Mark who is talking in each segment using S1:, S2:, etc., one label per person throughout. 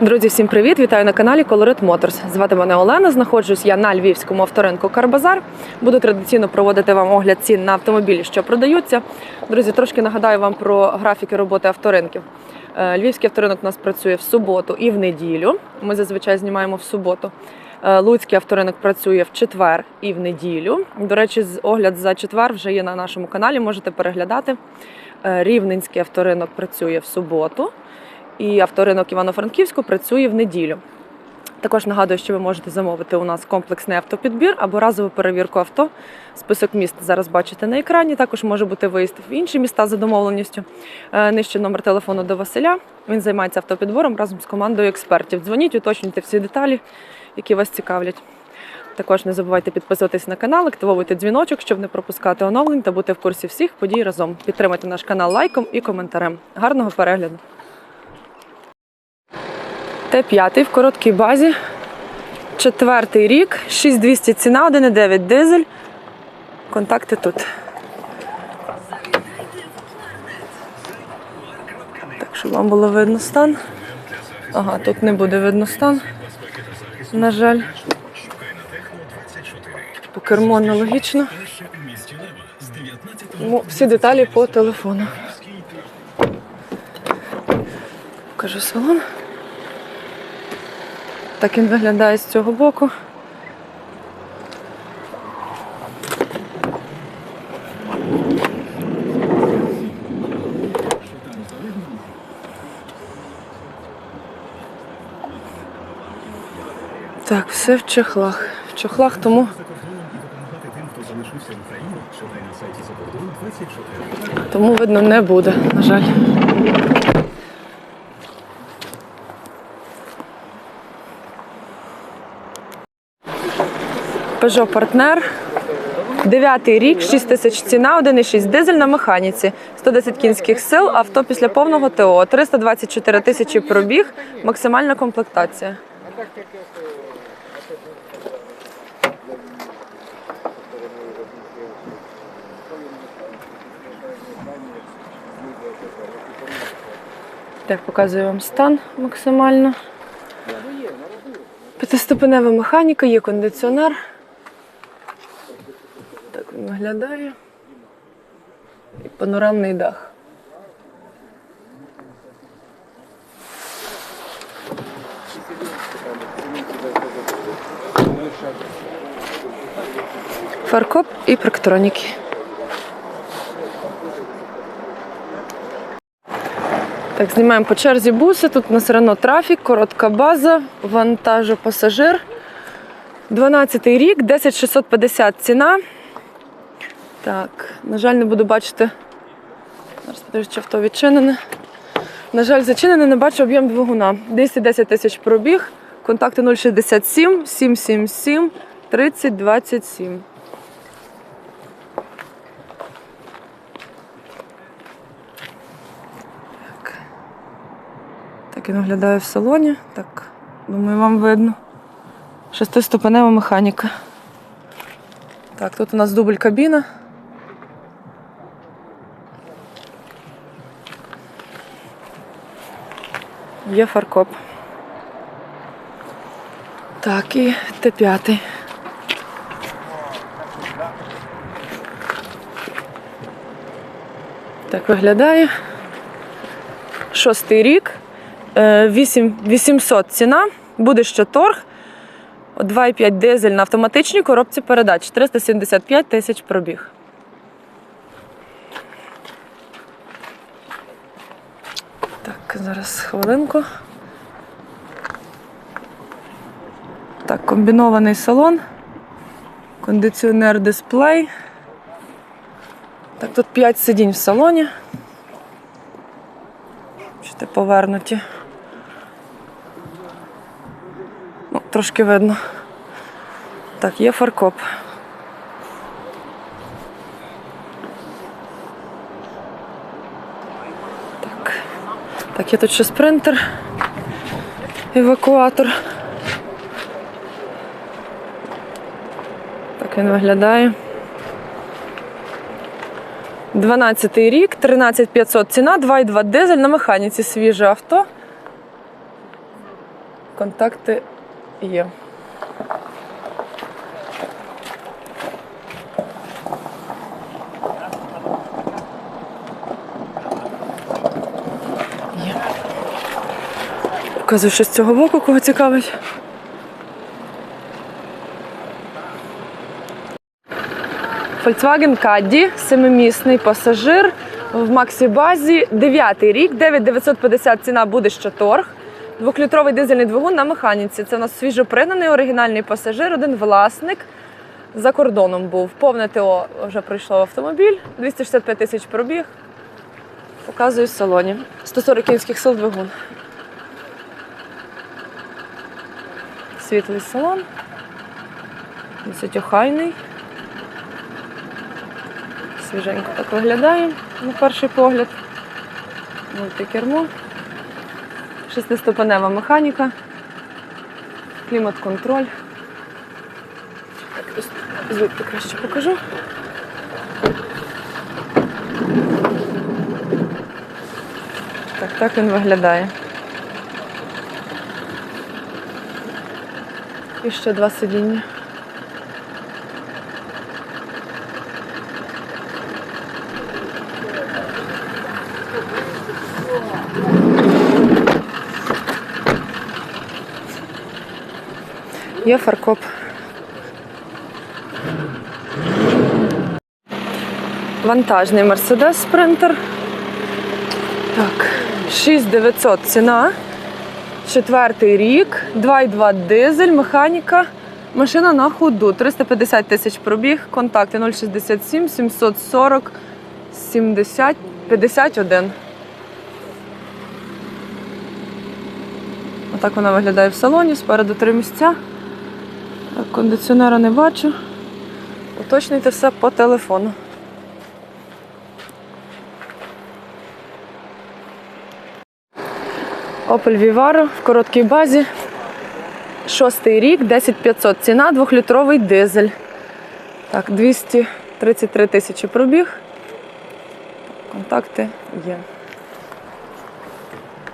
S1: Друзі, всім привіт! Вітаю на каналі Colorit Motors. Звати мене Олена. Знаходжусь я на львівському авторинку Карбазар. Буду традиційно проводити вам огляд цін на автомобілі, що продаються. Друзі, трошки нагадаю вам про графіки роботи авторинків. Е, Львівський авторинок у нас працює в суботу і в неділю. Ми зазвичай знімаємо в суботу. Е, Луцький авторинок працює в четвер і в неділю. До речі, огляд за четвер вже є на нашому каналі. Можете переглядати. Е, Рівненський авторинок працює в суботу і авторинок Івано-Франківську працює в неділю. Також нагадую, що ви можете замовити у нас комплексний автопідбір або разову перевірку авто. Список міст зараз бачите на екрані. Також може бути виїзд в інші міста за домовленістю. Е, Нижче номер телефону до Василя. Він займається автопідбором разом з командою експертів. Дзвоніть, уточнюйте всі деталі, які вас цікавлять. Також не забувайте підписуватись на канал, активовуйте дзвіночок, щоб не пропускати оновлень та бути в курсі всіх подій разом. Підтримайте наш канал лайком і коментарем. Гарного перегляду! Т5 в короткій базі. Четвертий рік, 6200 ціна, 1,9 дизель. Контакти тут. Так, щоб вам було видно стан. Ага, тут не буде видно стан. На жаль. По керму аналогічно. Ну, всі деталі по телефону. Покажу салон. Так він виглядає з цього боку. Так, все в чехлах. В чехлах, тому. Тому видно не буде, на жаль. Peugeot Partner. Дев'ятий рік, 6 тисяч ціна, 1,6 дизель на механіці, 110 кінських сил, авто після повного ТО, 324 тисячі пробіг, максимальна комплектація. Так, показую вам стан максимально. П'ятиступенева механіка, є кондиціонер. Виглядає. І панорамний дах. Фаркоп і проктроніки. Так, знімаємо по черзі буси. Тут у нас Рено трафік, коротка база, вантажопасажир. 12 рік, 10650 ціна. Так, на жаль, не буду бачити. Зараз подивлюсь, чи авто відчинене. На жаль, зачинене, не бачу об'єм двигуна. 210 тисяч пробіг, контакти 067 777 30 27. Так. Так він виглядає в салоні. Так, думаю, вам видно. Шестиступенева механіка. Так, тут у нас дубль кабіна. Є фаркоп. Так, і Т5. Так виглядає. Шостий рік. Е, 8 800 ціна. Буде ще торг. 2,5 дизель на автоматичній коробці передач. 375 тисяч пробіг. Так, зараз хвилинку. Так, комбінований салон. Кондиціонер дисплей. Так, тут 5 сидінь в салоні. Бачите, повернуті. Ну, трошки видно. Так, є фаркоп. Так, є тут ще спринтер, евакуатор. Так він виглядає. 12 рік, 13500 ціна, 2,2 дизель на механіці свіже авто. контакти. Є. Показую, що з цього боку, кого цікавить. Volkswagen Caddy, семимісний пасажир в Максі-базі, 9 рік, 9950 ціна буде ще торг. Двохлітровий дизельний двигун на механіці. Це у нас свіжопригнаний оригінальний пасажир, один власник. За кордоном був. Повне ТО вже пройшло в автомобіль, 265 тисяч пробіг. Показую в салоні. 140 кінських сил двигун. Світлий салон. Досить охайний. Свіженько так виглядає на перший погляд. Мультикермо. Шестиступенева механіка. Клімат-контроль. Звідти краще покажу. Так, так він виглядає. І ще два сидіння. Є фаркоп. Вантажний Mercedes Sprinter. Так, 6900 ціна. Четвертий рік, 2,2 дизель, механіка. Машина на ходу. 350 тисяч пробіг, контакти 067 740 70 51. Отак вона виглядає в салоні, спереду три місця. Кондиціонера не бачу. Уточнюйте все по телефону. Opel Vivaro в короткій базі. Шостий рік, 10500 ціна, двохлітровий дизель. Так, 233 тисячі пробіг. Контакти є.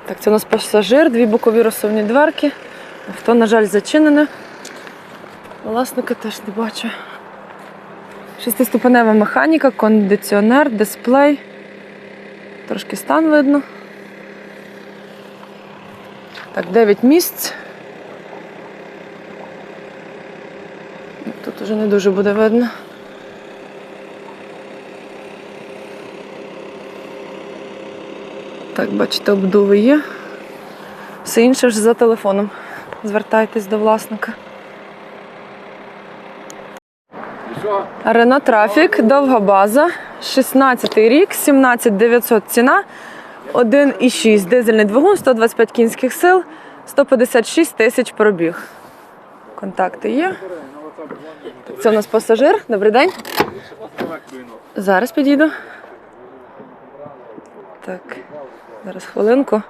S1: Так, це у нас пасажир, дві бокові розсувні дверки. Авто, на жаль, зачинене. Власника теж не бачу. Шестиступенева механіка, кондиціонер, дисплей. Трошки стан видно. Так, 9 місць. Тут уже не дуже буде видно. Так, бачите, обдуви є. Все інше ж за телефоном. Звертайтесь до власника. Рено Трафік, довга база, 16 рік, 17900 ціна, 1,6 дизельний двигун, 125 кінських сил, 156 тисяч пробіг. Контакти є. Це у нас пасажир. Добрий день. Зараз підійду. Так, зараз хвилинку.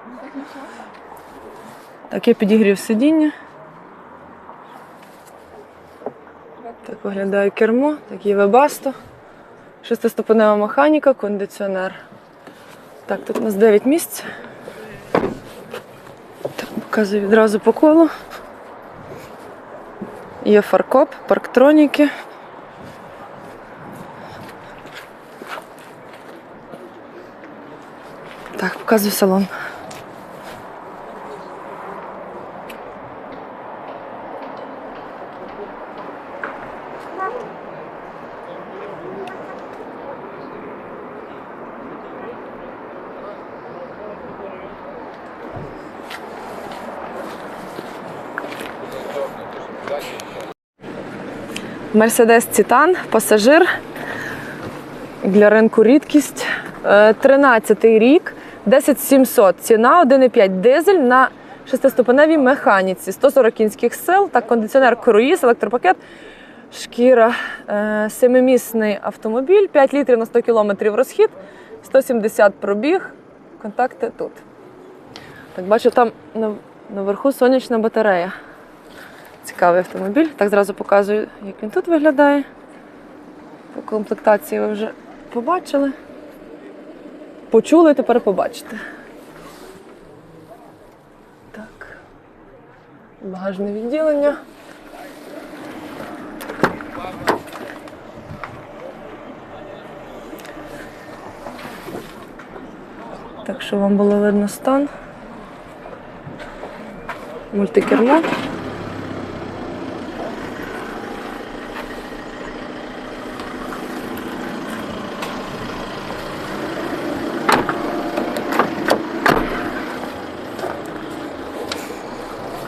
S1: Так, я підігрів сидіння. Так виглядає кермо, такий вебасто. Шестиступенева механіка, кондиціонер. Так, тут у нас 9 місць. Так, показую відразу по колу. Є фаркоп, парктроніки. Так, показую салон. Мерседес Титан, пасажир. Для ринку рідкість. 13 рік, 10700 ціна, 1,5 дизель на шестиступеневій механіці, 140 кінських сил, так, кондиціонер круїз, електропакет, шкіра, е, семимісний автомобіль, 5 літрів на 100 кілометрів розхід, 170 пробіг. Контакти тут. Так, бачу, там наверху сонячна батарея. Цікавий автомобіль. Так зразу показую, як він тут виглядає. По комплектації ви вже побачили. Почули, тепер побачите. Так. Багажне відділення. Так, що вам було видно стан. Мультикермо.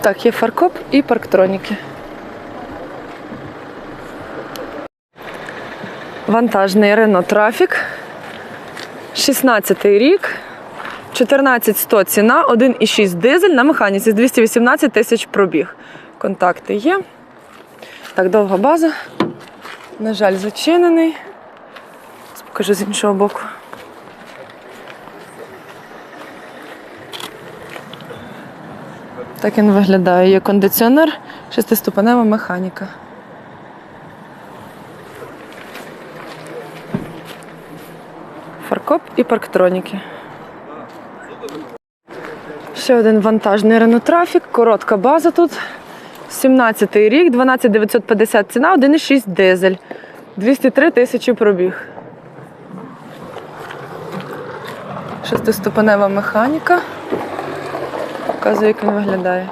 S1: Так, є фаркоп і парктроніки. Вантажний Renault Traffic. 16 рік. 14100 ціна, 1,6 дизель на механіці 218 тисяч пробіг. Контакти є. Так, довга база. На жаль, зачинений. Покажу з іншого боку. Так він виглядає. Є кондиціонер, шестиступенева механіка. Фаркоп і парктроніки. Ще один вантажний Traffic, коротка база тут. 17 рік, 12950 ціна, 1,6 дизель. 203 тисячі пробіг. Шестиступенева механіка. Показую, як він виглядає.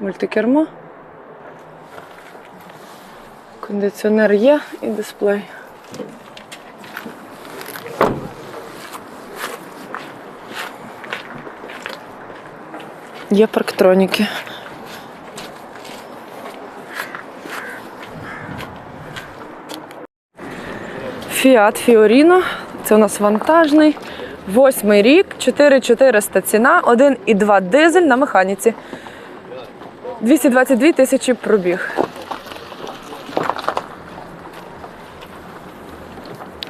S1: Мультикермо. Кондиціонер є і дисплей. Є парктроніки. Фіат Фіоріно. Це у нас вантажний. Восьмий рік, 4400 ціна, 1,2 дизель на механіці. 222 тисячі пробіг.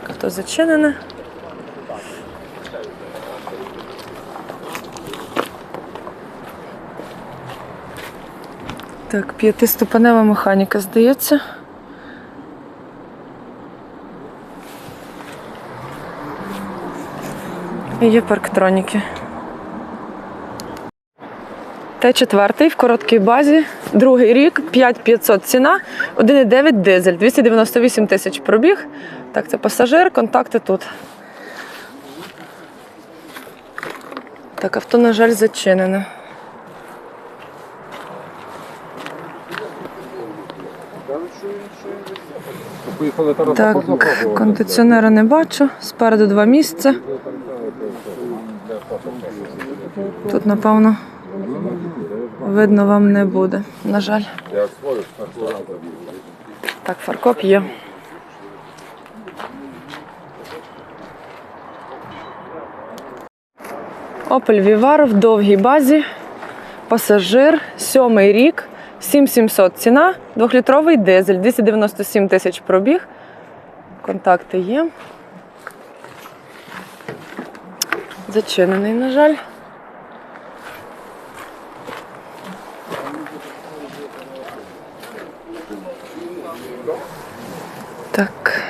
S1: Авто зачинене. Так, п'ятиступенева механіка, здається. І є парктроніки. Т4 в короткій базі, другий рік, 5500 ціна, 1,9 дизель, 298 тисяч пробіг. Так, це пасажир, контакти тут. Так, авто, на жаль, зачинене. Так, кондиціонера не бачу. Спереду два місця. Тут, напевно, видно вам не буде. На жаль. Так, фаркоп є. Opel Vivaro в довгій базі. Пасажир, сьомий рік, 7700 ціна, двохлітровий дизель, 297 тисяч пробіг. Контакти є. Зачинений, на жаль. Так.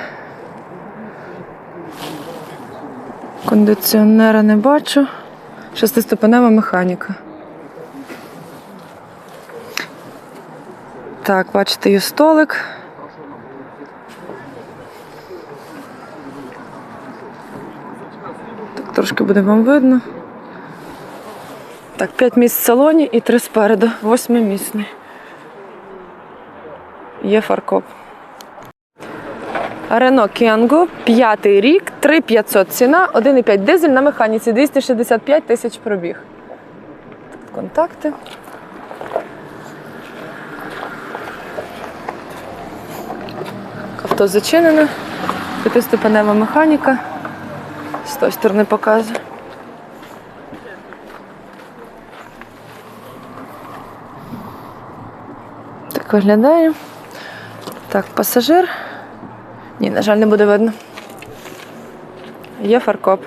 S1: Кондиціонера не бачу. Шестиступенева механіка. Так, бачите, є столик. Так, трошки буде вам видно. Так, 5 місць в салоні і 3 спереду. Восьмимісний. Є фаркоп. Рено Кенго, п'ятий рік, 3500 ціна, 1,5 дизель на механіці, 265 тисяч пробіг. Контакти. Авто зачинене, п'ятиступенева механіка. З тої сторони показую. Так виглядає. Так, пасажир. Ні, на жаль, не буде видно. Є фаркоп.